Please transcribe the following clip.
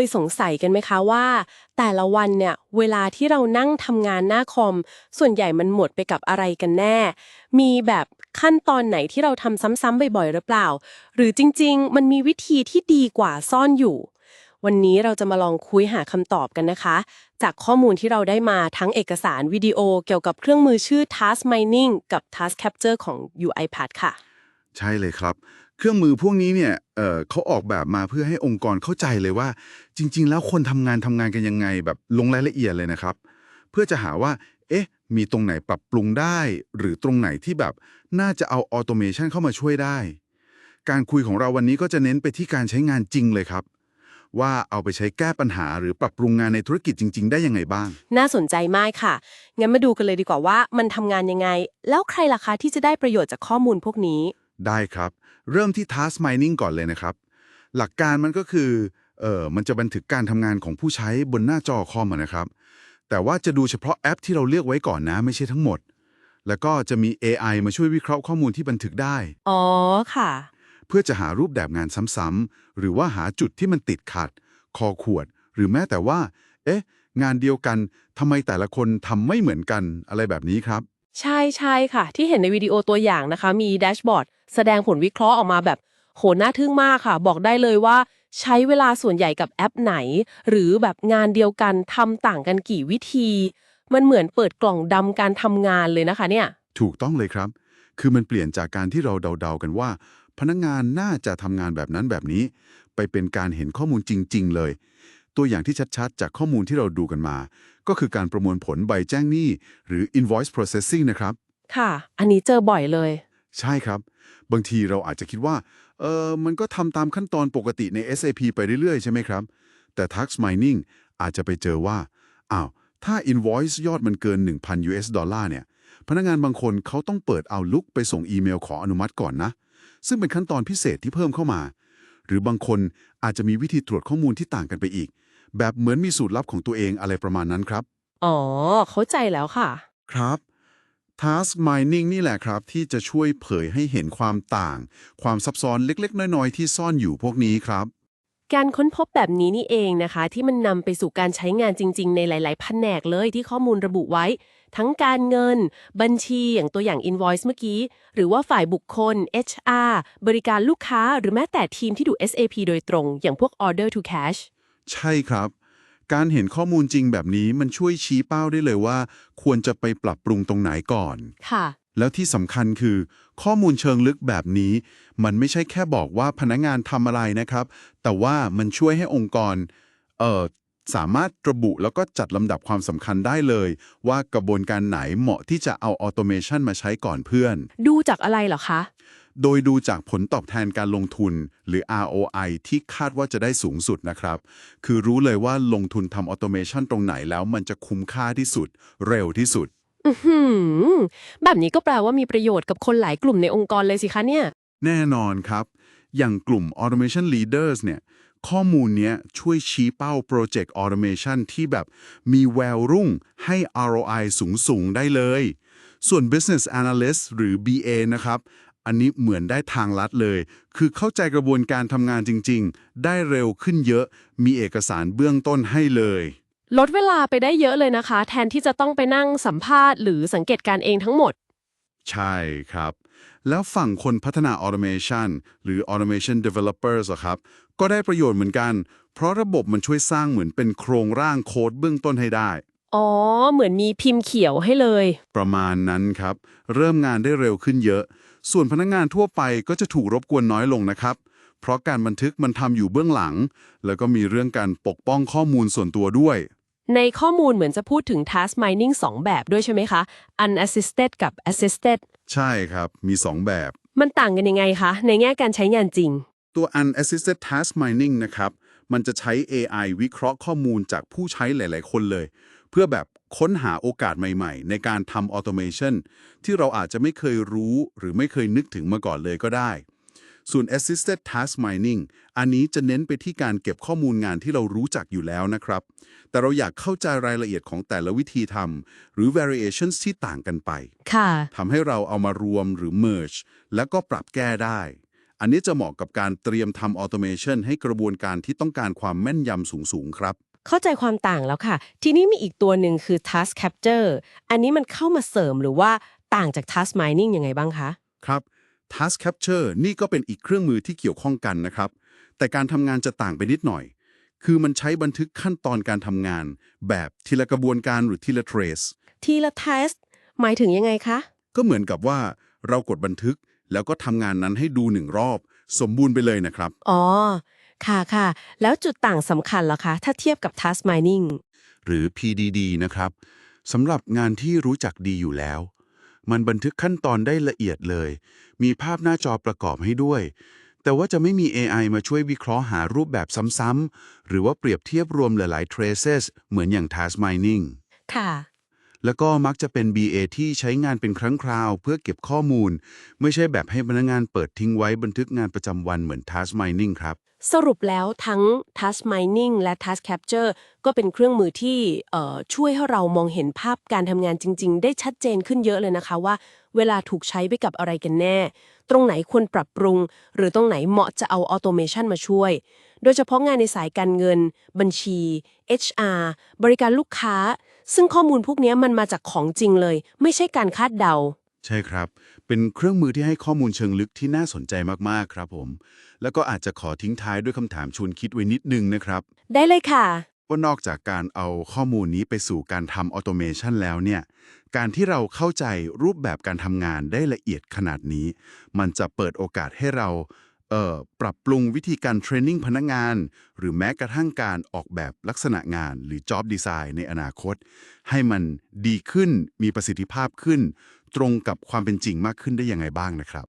ยสงสัยกันไหมคะว่า แต่ละวันเนี่ยเวลาที่เรานั่งทำงานหน้าคอม ส่วนใหญ่มันหมดไปกับอะไรกันแน่ มีแบบขั้นตอนไหนที่เราทำซ้ำๆบ่อยๆหรือเปล่า หรือจริงๆ มันมีวิธีที่ดีกว่าซ่อนอยู่ วันนี้เราจะมาลองคุยหาคำตอบกันนะคะ จากข้อมูลที่เราได้มาทั้งเอกสารวิดีโอเกี่ยวกับเครื่องมือชื่อ Task Mining กับ Task Capture ของ UiPath ค่ะ ใช่เลยครับ เครื่องมือพวกนี้เนี่ยเอ่อเขาออกแบบมาเพื่อให้องค์กรเข้าใจเลยว่า จริง ๆ แล้วคนทำงานทำงานกันยังไงแบบลงรายละเอียดเลยนะครับ เพื่อจะหาว่า เอ๊ะ มีตรงไหนปรับปรุงได้ หรือตรงไหนที่แบบน่าจะเอาออโตเมชันเข้ามาช่วยได้ การคุยของเราวันนี้ก็จะเน้นไปที่การใช้งานจริงเลยครับ ว่าเอาไปใช้แก้ปัญหาหรือปรับปรุงงานในธุรกิจจริง ๆ ได้ยังไงบ้าง น่าสนใจมากค่ะ งั้นมาดูกันเลยดีกว่าว่ามันทำงานยังไง แล้วใครล่ะคะที่จะได้ประโยชน์จากข้อมูลพวกนี้ ได้ครับ เริ่มที่ task mining ก่อนเลยนะครับ หลักการมันก็คือเออมันจะบันทึกการทำงานของผู้ใช้บนหน้าจอคอมอะนะครับ แต่ว่าจะดูเฉพาะแอปที่เราเลือกไว้ก่อนนะ ไม่ใช่ทั้งหมด แล้วก็จะมี AI มาช่วยวิเคราะห์ข้อมูลที่บันทึกได้ อ๋อค่ะ เพื่อจะหารูปแบบงานซ้ำๆหรือว่าหาจุดที่มันติดขัด คอขวด หรือแม้แต่ว่า เอ๊ะ งานเดียวกันทำไมแต่ละคนทำไม่เหมือนกันอะไรแบบนี้ครับ ใช่ใช่ค่ะ ที่เห็นในวิดีโอตัวอย่างนะคะ มีแดชบอร์ดแสดงผลวิเคราะห์ออกมาแบบโหน่าทึ่งมากค่ะ บอกได้เลยว่า ใช้เวลาส่วนใหญ่กับแอปไหน หรือแบบงานเดียวกันทำต่างกันกี่วิธี มันเหมือนเปิดกล่องดำการทำงานเลยนะคะเนี่ย ถูกต้องเลยครับ คือมันเปลี่ยนจากการที่เราเดาๆกันว่า พนักงานน่าจะทำงานแบบนั้นแบบนี้ ไปเป็นการเห็นข้อมูลจริง ๆ เลย ตัวอย่างที่ชัดๆ จากข้อมูลที่เราดูกันมา ก็คือการประมวลผลใบแจ้งหนี้ หรือ invoice processing นะครับ ค่ะ อันนี้เจอบ่อยเลย ใช่ครับ บางทีเราอาจจะคิดว่า เออมันก็ทำตามขั้นตอนปกติใน SAP ไปเรื่อยๆ ใช่ไหมครับ แต่ tax mining อาจจะไปเจอว่า อ้าว ถ้า invoice ยอดมันเกิน 1,000 US ดอลลาร์เนี่ย พนักงานบางคนเขาต้องเปิดเอาลุกไปส่งอีเมลขออนุมัติก่อนนะ ซึ่งเป็นขั้นตอนพิเศษที่เพิ่มเข้ามา หรือบางคนอาจจะมีวิธีตรวจข้อมูลที่ต่างกันไปอีก แบบเหมือนมีสูตรลับของตัวเองอะไรประมาณนั้นครับ อ๋อ เข้าใจแล้วค่ะ ครับ Task Mining นี่แหละครับ ที่จะช่วยเผยให้เห็นความต่าง ความซับซ้อนเล็ก ๆ น้อย ๆ ที่ซ่อนอยู่พวกนี้ครับ การค้นพบแบบนี้นี่เองนะคะ ที่มันนำไปสู่การใช้งานจริง ๆ ในหลาย ๆ แผนกเลยที่ข้อมูลระบุไว้ ทั้งการเงิน บัญชีอย่างตัวอย่าง invoice เมื่อกี้ หรือว่าฝ่ายบุคคล HR บริการลูกค้า หรือแม้แต่ทีมที่ดู SAP โดยตรง อย่างพวก order to cash ใช่ครับ การเห็นข้อมูลจริงแบบนี้มันช่วยชี้เป้าได้เลยว่า ควรจะไปปรับปรุงตรงไหนก่อน ค่ะ แล้วที่สำคัญคือ ข้อมูลเชิงลึกแบบนี้ มันไม่ใช่แค่บอกว่าพนักงานทำอะไรนะครับ แต่ว่ามันช่วยให้องค์กรเอ่อสามารถระบุแล้วก็จัดลำดับความสำคัญได้เลย ว่ากระบวนการไหนเหมาะที่จะเอาออโตเมชันมาใช้ก่อนเพื่อน ดูจากอะไรเหรอคะ โดยดูจากผลตอบแทนการลงทุนหรือ ROI ที่คาดว่าจะได้สูงสุดนะครับ คือรู้เลยว่าลงทุนทำออโตเมชันตรงไหนแล้วมันจะคุ้มค่าที่สุด เร็วที่สุดอือหือแบบนี้ก็แปลว่ามีประโยชน์กับคนหลายกลุ่มในองค์กรเลยสิคะเนี่ย แน่นอนครับ อย่างกลุ่ม Automation Leaders เนี่ย ข้อมูลเนี้ยช่วยชี้เป้า Project Automation ที่แบบมีแววรุ่งให้ ROI สูงสูงๆ ได้เลยส่วน Business Analyst หรือ BA นะครับ อันนี้เหมือนได้ทางลัดเลย คือเข้าใจกระบวนการทำงานจริง ๆ ได้เร็วขึ้นเยอะ มีเอกสารเบื้องต้นให้เลย ลดเวลาไปได้เยอะเลยนะคะ แทนที่จะต้องไปนั่งสัมภาษณ์หรือสังเกตการณ์เองทั้งหมด ใช่ครับ แล้วฝั่งคนพัฒนา Automation หรือ Automation Developers อะครับ ก็ได้ประโยชน์เหมือนกัน เพราะระบบมันช่วยสร้างเหมือนเป็นโครงร่างโค้ดเบื้องต้นให้ได้ อ๋อ เหมือนมีพิมพ์เขียวให้เลย ประมาณนั้นครับ เริ่มงานได้เร็วขึ้นเยอะ ส่วนพนักงานทั่วไปก็จะถูกรบกวนน้อยลงนะครับ เพราะการบันทึกมันทำอยู่เบื้องหลัง แล้วก็มีเรื่องการปกป้องข้อมูลส่วนตัวด้วย ในข้อมูลเหมือนจะพูดถึง task mining 2 แบบด้วยใช่ไหมคะ unassisted กับ assisted ใช่ครับ มี 2 แบบ มันต่างกันยังไงคะ ในแง่การใช้งานจริง ตัว unassisted task mining นะครับ มันจะใช้ AI วิเคราะห์ข้อมูลจากผู้ใช้หลาย ๆ คนเลย เพื่อแบบ ค้นหาโอกาสใหม่ๆ ในการทำ automation ที่เราอาจจะไม่เคยรู้หรือไม่เคยนึกถึงมาก่อนเลยก็ได้ ส่วน assisted task mining อันนี้จะเน้นไปที่การเก็บข้อมูลงานที่เรารู้จักอยู่แล้วนะครับ แต่เราอยากเข้าใจรายละเอียดของแต่ละวิธีทำหรือ variations ที่ต่างกันไปค่ะทำให้เราเอามารวมหรือ merge แล้วก็ปรับแก้ได้อันนี้จะเหมาะกับการเตรียมทำออโตเมชันให้กระบวนการที่ต้องการความแม่นยำสูง ๆ ครับ เข้าใจความต่างแล้วค่ะ ทีนี้มีอีกตัวหนึ่งคือ task capture อันนี้มันเข้ามาเสริมหรือว่าต่างจาก task mining ยังไงบ้างคะ ครับ Task Capture นี่ก็เป็นอีกเครื่องมือที่เกี่ยวข้องกันนะครับ แต่การทำงานจะต่างไปนิดหน่อย คือมันใช้บันทึกขั้นตอนการทำงาน แบบทีละกระบวนการหรือทีละ trace ทีละ task หมายถึงยังไงคะ ก็เหมือนกับว่าเรากดบันทึกแล้วก็ทำงานนั้นให้ดูหนึ่งรอบ สมบูรณ์ไปเลยนะครับ อ๋อ ค่ะค่ะ แล้วจุดต่างสำคัญเหรอคะ ถ้าเทียบกับ task mining หรือ PDD นะครับสำหรับงานที่รู้จักดีอยู่แล้ว มันบันทึกขั้นตอนได้ละเอียดเลย มีภาพหน้าจอประกอบให้ด้วย แต่ว่าจะไม่มี AI มาช่วยวิเคราะห์หารูปแบบซ้ำๆหรือว่าเปรียบเทียบรวมหลายๆ traces เหมือนอย่าง task mining ค่ะ แล้วก็มักจะเป็น BA ที่ใช้งานเป็นครั้งคราว เพื่อเก็บข้อมูล ไม่ใช่แบบให้พนักงานเปิดทิ้งไว้บันทึกงานประจำวันเหมือน task mining ครับ สรุปแล้วทั้ง task mining และ task capture ก็เป็นเครื่องมือที่ช่วยให้เรามองเห็นภาพการทำงานจริง ๆ ได้ชัดเจนขึ้นเยอะเลยนะคะว่า เวลาถูกใช้ไปกับอะไรกันแน่ ตรงไหนควรปรับปรุง หรือตรงไหนเหมาะจะเอาออโตเมชันมาช่วย โดยเฉพาะงานในสายการเงิน บัญชี HR บริการลูกค้า ซึ่งข้อมูลพวกนี้มันมาจากของจริงเลย ไม่ใช่การคาดเดา ใช่ครับ เป็นเครื่องมือที่ให้ข้อมูลเชิงลึกที่น่าสนใจมากๆครับผม แล้วก็อาจจะขอทิ้งท้ายด้วยคำถามชวนคิดไว้นิดนึงนะครับ ได้เลยค่ะ ว่านอกจากการเอาข้อมูลนี้ไปสู่การทำออโตเมชันแล้วเนี่ย การที่เราเข้าใจรูปแบบการทำงานได้ละเอียดขนาดนี้ มันจะเปิดโอกาสให้เราเอ่อ ปรับปรุงวิธีการเทรนนิ่งพนักงาน หรือแม้กระทั่งการออกแบบลักษณะงานหรือ Job Design ในอนาคต ให้มันดีขึ้นมีประสิทธิภาพขึ้น ตรงกับความเป็นจริงมากขึ้นได้ยังไงบ้างนะครับ